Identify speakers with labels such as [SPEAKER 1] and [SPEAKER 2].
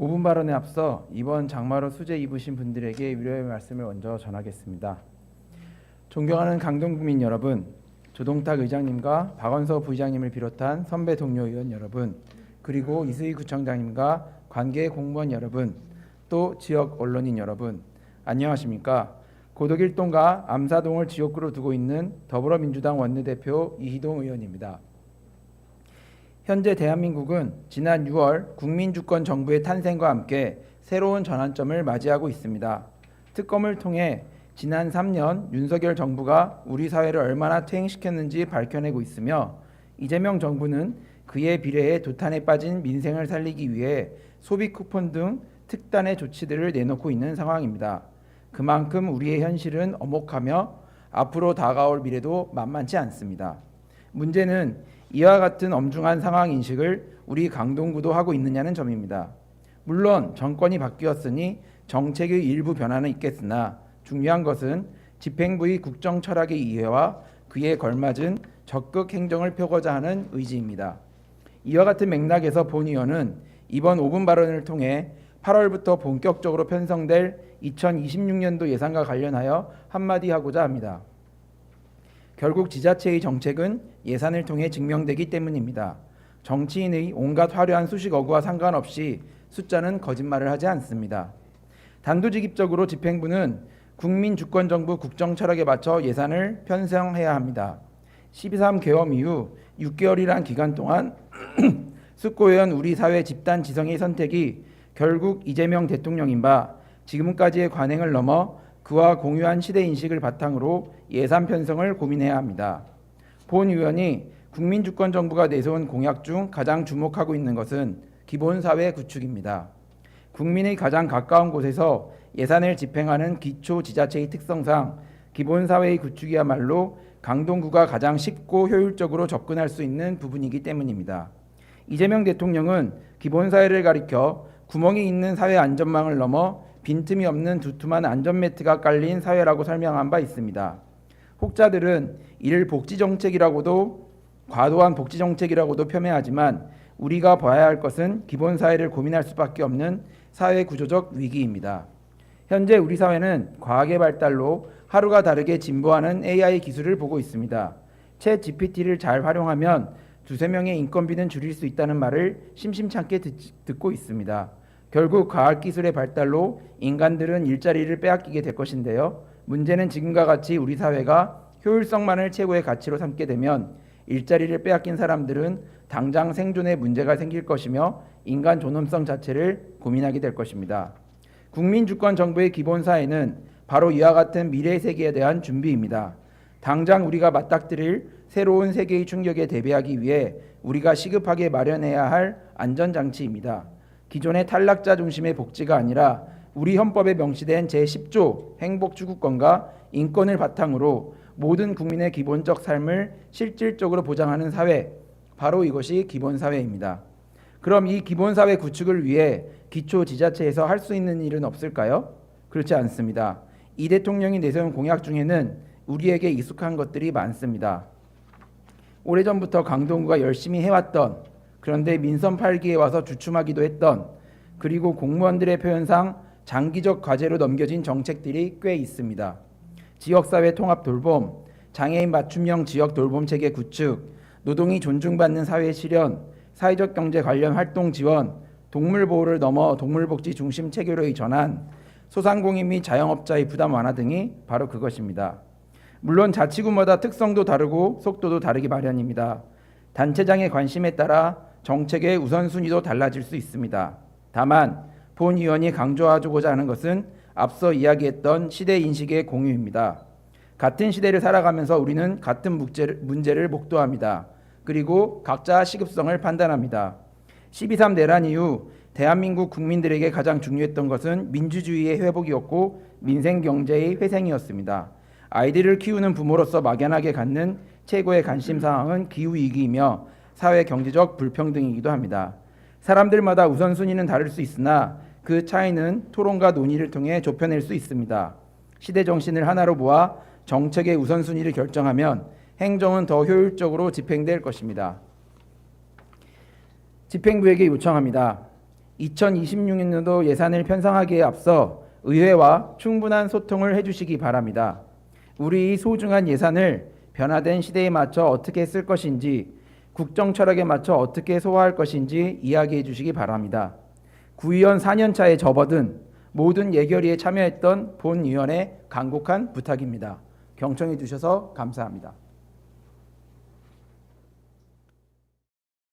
[SPEAKER 1] 5분 발언에 앞서 이번 장마로 수재 입으신 분들에게 위로의 말씀을 먼저 전하겠습니다. 존경하는 강동구민 여러분, 조동탁 의장님과 박원서 부의장님을 비롯한 선배 동료 의원 여러분, 그리고 이수희 구청장님과 관계 공무원 여러분, 또 지역 언론인 여러분, 안녕하십니까? 고덕일동과 암사동을 지역구로 두고 있는 더불어민주당 원내대표 이희동 의원입니다. 현재 대한민국은 지난 6월 국민주권 정부의 탄생과 함께 새로운 전환점을 맞이하고 있습니다. 특검을 통해 지난 3년 윤석열 정부가 우리 사회를 얼마나 퇴행시켰는지 밝혀내고 있으며 이재명 정부는 그에 비례해 도탄에 빠진 민생을 살리기 위해 소비 쿠폰 등 특단의 조치들을 내놓고 있는 상황입니다. 그만큼 우리의 현실은 엄혹하며 앞으로 다가올 미래도 만만치 않습니다. 문제는 이와 같은 엄중한 상황 인식을 우리 강동구도 하고 있느냐는 점입니다. 물론 정권이 바뀌었으니 정책의 일부 변화는 있겠으나 중요한 것은 집행부의 국정 철학의 이해와 그에 걸맞은 적극 행정을 펴고자 하는 의지입니다. 이와 같은 맥락에서 본 의원은 이번 5분 발언을 통해 8월부터 본격적으로 편성될 2026년도 예산과 관련하여 한마디 하고자 합니다. 결국 지자체의 정책은 예산을 통해 증명되기 때문입니다. 정치인의 온갖 화려한 수식어구와 상관없이 숫자는 거짓말을 하지 않습니다. 단도직입적으로 집행부는 국민 주권 정부 국정 철학에 맞춰 예산을 편성해야 합니다. 12.3 개엄 이후 6개월이란 기간 동안 숙고해온 우리 사회 집단 지성의 선택이 결국 이재명 대통령인 바 지금까지의 관행을 넘어 그와 공유한 시대 인식을 바탕으로 예산 편성을 고민해야 합니다. 본 의원이 국민주권 정부가 내세운 공약 중 가장 주목하고 있는 것은 기본사회 구축입니다. 국민의 가장 가까운 곳에서 예산을 집행하는 기초 지자체의 특성상 기본사회의 구축이야말로 강동구가 가장 쉽고 효율적으로 접근할 수 있는 부분이기 때문입니다. 이재명 대통령은 기본사회를 가리켜 구멍이 있는 사회 안전망을 넘어 빈틈이 없는 두툼한 안전 매트가 깔린 사회라고 설명한 바 있습니다. 혹자들은 이를 복지 정책이라고도 과도한 복지 정책이라고도 폄훼하지만 우리가 봐야 할 것은 기본 사회를 고민할 수밖에 없는 사회 구조적 위기입니다. 현재 우리 사회는 과학의 발달로 하루가 다르게 진보하는 AI 기술을 보고 있습니다. 챗 GPT를 잘 활용하면 두세 명의 인건비는 줄일 수 있다는 말을 심심찮게 듣, 듣고 있습니다. 결국 과학기술의 발달로 인간들은 일자리를 빼앗기게 될 것인데요. 문제는 지금과 같이 우리 사회가 효율성만을 최고의 가치로 삼게 되면 일자리를 빼앗긴 사람들은 당장 생존에 문제가 생길 것이며 인간 존엄성 자체를 고민하게 될 것입니다. 국민 주권 정부의 기본 사회는 바로 이와 같은 미래 세계에 대한 준비입니다. 당장 우리가 맞닥뜨릴 새로운 세계의 충격에 대비하기 위해 우리가 시급하게 마련해야 할 안전장치입니다. 기존의 탈락자 중심의 복지가 아니라 우리 헌법에 명시된 제10조 행복 추구권과 인권을 바탕으로 모든 국민의 기본적 삶을 실질적으로 보장하는 사회 바로 이것이 기본 사회입니다. 그럼 이 기본 사회 구축을 위해 기초 지자체에서 할 수 있는 일은 없을까요? 그렇지 않습니다. 이 대통령이 내세운 공약 중에는 우리에게 익숙한 것들이 많습니다. 오래전부터 강동구가 열심히 해왔던 그런데 민선 8기에 와서 주춤하기도 했던 그리고 공무원들의 표현상 장기적 과제로 넘겨진 정책들이 꽤 있습니다. 지역사회 통합 돌봄, 장애인 맞춤형 지역 돌봄 체계 구축, 노동이 존중받는 사회 실현, 사회적 경제 관련 활동 지원, 동물 보호를 넘어 동물 복지 중심 체계로의 전환, 소상공인 및 자영업자의 부담 완화 등이 바로 그것입니다. 물론 자치구마다 특성도 다르고 속도도 다르기 마련입니다. 단체장의 관심에 따라 정책의 우선순위도 달라질 수 있습니다. 다만 본 의원이 강조하고자 하는 것은 앞서 이야기했던 시대 인식의 공유입니다. 같은 시대를 살아가면서 우리는 같은 문제를 목도합니다. 그리고 각자 시급성을 판단합니다. 12.3 내란 이후 대한민국 국민들에게 가장 중요했던 것은 민주주의의 회복이었고 민생 경제의 회생이었습니다. 아이들을 키우는 부모로서 막연하게 갖는 최고의 관심 사항은 기후 위기이며 사회 경제적 불평등이기도 합니다. 사람들마다 우선순위는 다를 수 있으나 그 차이는 토론과 논의를 통해 좁혀낼 수 있습니다. 시대 정신을 하나로 모아 정책의 우선순위를 결정하면 행정은 더 효율적으로 집행될 것입니다. 집행부에게 요청합니다. 2026년도 예산을 편성하기에 앞서 의회와 충분한 소통을 해주시기 바랍니다. 우리 이 소중한 예산을 변화된 시대에 맞춰 어떻게 쓸 것인지 국정 철학에 맞춰 어떻게 소화할 것인지 이야기해 주시기 바랍니다. 구의원 4년 차에 접어든 모든 예결위에 참여했던 본위원의 간곡한 부탁입니다. 경청해 주셔서 감사합니다.